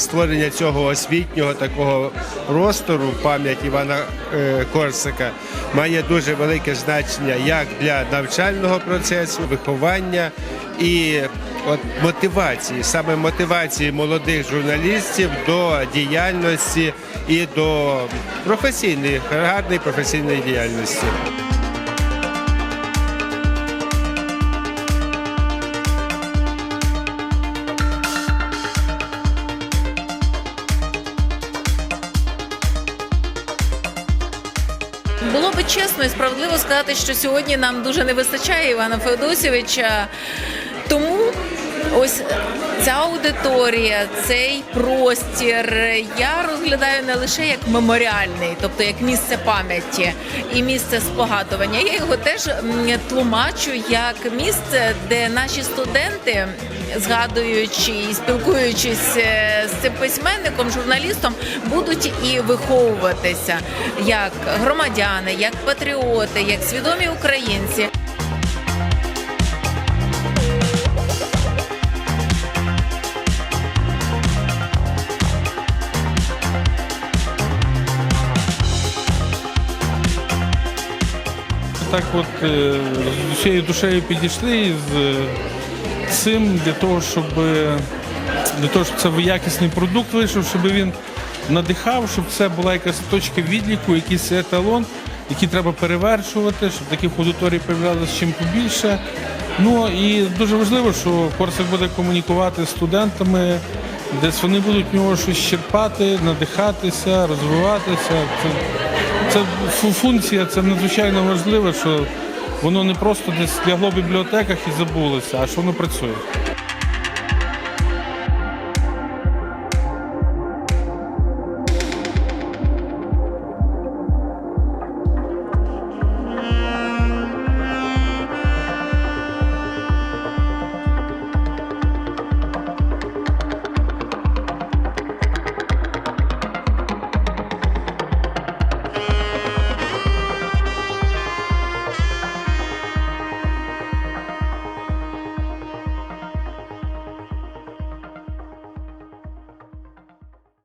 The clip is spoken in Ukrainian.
створення цього освітнього такого простору пам'ять Івана е, Корсика має дуже велике значення як для навчального процесу, виховання і от мотивації, саме мотивації молодих журналістів до діяльності і до професійної, гарної професійної діяльності. Було би чесно і справедливо сказати, що сьогодні нам дуже не вистачає Івана Феодосівича. Тому ось ця аудиторія, цей простір я розглядаю не лише як меморіальний, тобто як місце пам'яті і місце спогадування. Я його теж тлумачу як місце, де наші студенти, згадуючи і спілкуючись е, з цим письменником, журналістом, будуть і виховуватися як громадяни, як патріоти, як свідомі українці. Так от е, з усією душею підійшли з е, цим для того, щоб е, для того, щоб це якісний продукт вийшов, щоб він надихав, щоб це була якась точка відліку, якийсь еталон, який треба перевершувати, щоб таких аудиторій появлялося чим побільше. Ну і дуже важливо, що Корсик буде комунікувати з студентами, десь вони будуть в нього щось черпати, надихатися, розвиватися. Це, це функція, це надзвичайно важливо, що воно не просто десь лягло в бібліотеках і забулося, а що воно працює.